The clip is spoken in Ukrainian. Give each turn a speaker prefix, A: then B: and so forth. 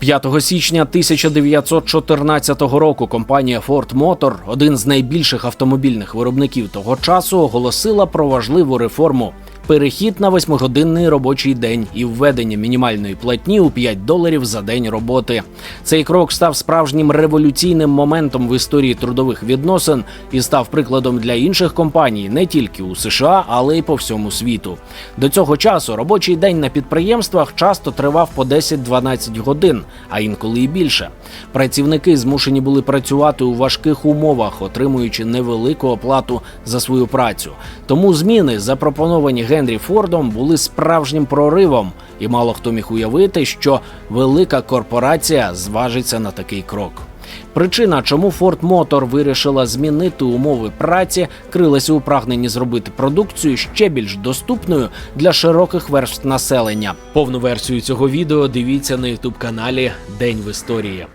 A: 5 січня 1914 року компанія Ford Motor, один з найбільших автомобільних виробників того часу, оголосила про важливу реформу. Перехід на восьмигодинний робочий день і введення мінімальної платні у 5 доларів за день роботи. Цей крок став справжнім революційним моментом в історії трудових відносин і став прикладом для інших компаній не тільки у США, але й по всьому світу. До цього часу робочий день на підприємствах часто тривав по 10-12 годин, а інколи і більше. Працівники змушені були працювати у важких умовах, отримуючи невелику оплату за свою працю. Тому зміни, запропоновані Генрі Фордом, були справжнім проривом, і мало хто міг уявити, що велика корпорація зважиться на такий крок. Причина, чому Ford Motor вирішила змінити умови праці, крилася у прагненні зробити продукцію ще більш доступною для широких верств населення. Повну версію цього відео дивіться на ютуб каналі День в історії.